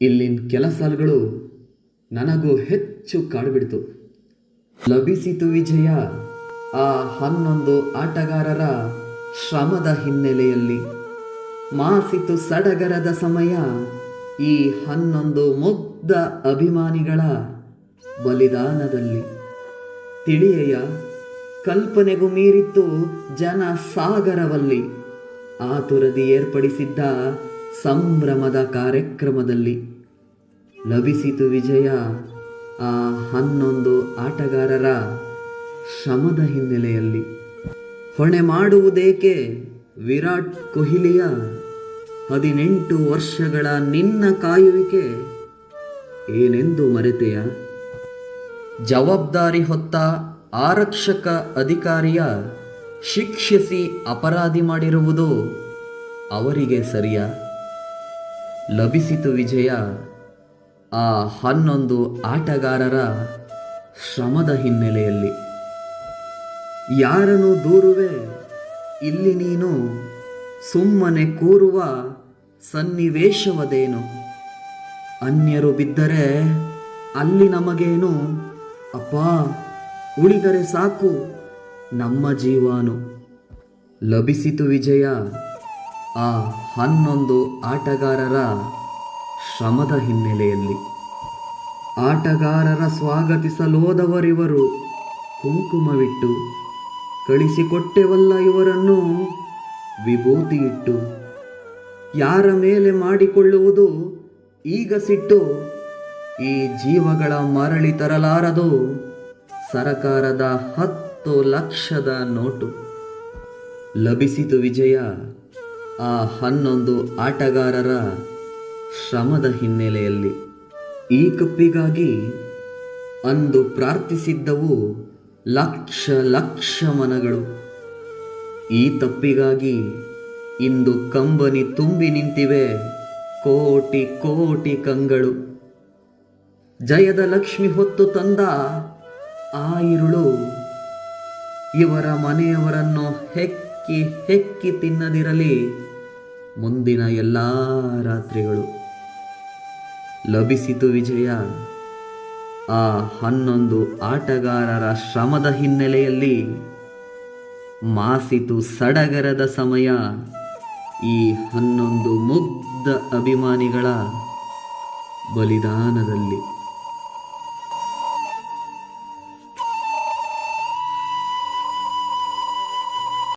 ಇಲ್ಲಿನ ಕೆಲಸಗಳು ನನಗೂ ಹೆಚ್ಚು ಕಾಡುಬಿಡ್ತು. ಲಭಿಸಿತು ವಿಜಯ. ಆ ಹನ್ನೊಂದು ಆಟಗಾರರ ಶ್ರಮದ ಹಿನ್ನೆಲೆಯಲ್ಲಿ ಮಾಸಿತು ಸಡಗರದ ಸಮಯ. ಈ ಹನ್ನೊಂದು ಮುಗ್ಧ ಅಭಿಮಾನಿಗಳ ಬಲಿದಾನದಲ್ಲಿ ತಿಳಿಯೆಯ ಕಲ್ಪನೆಗೂ ಮೀರಿತ್ತು ಜನ ಸಾಗರವಲ್ಲಿ ಆತುರದಿ ಏರ್ಪಡಿಸಿದ್ದ ಸಂಭ್ರಮದ ಕಾರ್ಯಕ್ರಮದಲ್ಲಿ ಲಭಿಸಿತು ವಿಜಯ. ಆ ಹನ್ನೊಂದು ಆಟಗಾರರ ಶ್ರಮದ ಹಿನ್ನೆಲೆಯಲ್ಲಿ ಹೊಣೆ ಮಾಡುವುದೇಕೆ? ವಿರಾಟ್ ಕೊಹ್ಲಿಯ ಹದಿನೆಂಟು ವರ್ಷಗಳ ನಿನ್ನ ಕಾಯುವಿಕೆ ಏನೆಂದು ಮರೆತೆಯ? ಜವಾಬ್ದಾರಿ ಹೊತ್ತ ಆರಕ್ಷಕ ಅಧಿಕಾರಿಯ ಶಿಕ್ಷಿಸಿ ಅಪರಾಧಿ ಮಾಡಿರುವುದು ಅವರಿಗೆ ಸರಿಯಾ? ಲಭಿಸಿತು ವಿಜಯ. ಆ ಹನ್ನೊಂದು ಆಟಗಾರರ ಶ್ರಮದ ಹಿನ್ನೆಲೆಯಲ್ಲಿ. ಯಾರನ್ನು ದೂರುವೆ? ಇಲ್ಲಿ ನೀನು ಸುಮ್ಮನೆ ಕೂರುವ ಸನ್ನಿವೇಶವದೇನು? ಅನ್ಯರು ಬಿದ್ದರೆ ಅಲ್ಲಿ ನಮಗೇನು? ಅಪ್ಪ, ಉಳಿದರೆ ಸಾಕು, ನಮ್ಮ ಜೀವಾನು. ಲಭಿಸಿತು ವಿಜಯ. ಆ ಹನ್ನೊಂದು ಆಟಗಾರರ ಶ್ರಮದ ಹಿನ್ನೆಲೆಯಲ್ಲಿ. ಆಟಗಾರರ ಸ್ವಾಗತಿಸಲೋದವರಿವರು ಕುಂಕುಮವಿಟ್ಟು ಕಳಿಸಿಕೊಟ್ಟೆವಲ್ಲ ಇವರನ್ನು ವಿಭೂತಿಯಿಟ್ಟು. ಯಾರ ಮೇಲೆ ಮಾಡಿಕೊಳ್ಳುವುದು ಈಗ ಸಿಟ್ಟು, ಈ ಜೀವಗಳ ಮರಳಿ ತರಲಾರದು ಸರಕಾರದ ಹತ್ತು ಲಕ್ಷದ ನೋಟು. ಲಭಿಸಿತು ವಿಜಯ. ಆ ಹನ್ನೊಂದು ಆಟಗಾರರ ಶ್ರಮದ ಹಿನ್ನೆಲೆಯಲ್ಲಿ ಈ ಕಪ್ಪಿಗಾಗಿ ಅಂದು ಪ್ರಾರ್ಥಿಸಿದ್ದವು ಲಕ್ಷ ಲಕ್ಷ ಮನಗಳು. ಈ ತಪ್ಪಿಗಾಗಿ ಇಂದು ಕಂಬನಿ ತುಂಬಿ ನಿಂತಿವೆ ಕೋಟಿ ಕೋಟಿ ಕಂಗಳು. ಜಯದ ಲಕ್ಷ್ಮಿ ಹೊತ್ತು ತಂದ ಆ ಇರುಳು ಇವರ ಮನೆಯವರನ್ನು ಹೆಕ್ಕಿ ಹೆಕ್ಕಿ ತಿನ್ನದಿರಲಿ. ಮುಂದಿನ ಎಲ್ಲ ರಾತ್ರಿಗಳು ಲಭಿಸಿತು ವಿಜಯ. ಆ ಹನ್ನೊಂದು ಆಟಗಾರರ ಶ್ರಮದ ಹಿನ್ನೆಲೆಯಲ್ಲಿ ಮಾಸಿತು ಸಡಗರದ ಸಮಯ. ಈ ಹನ್ನೊಂದು ಮುಗ್ಧ ಅಭಿಮಾನಿಗಳ ಬಲಿದಾನದಲ್ಲಿ.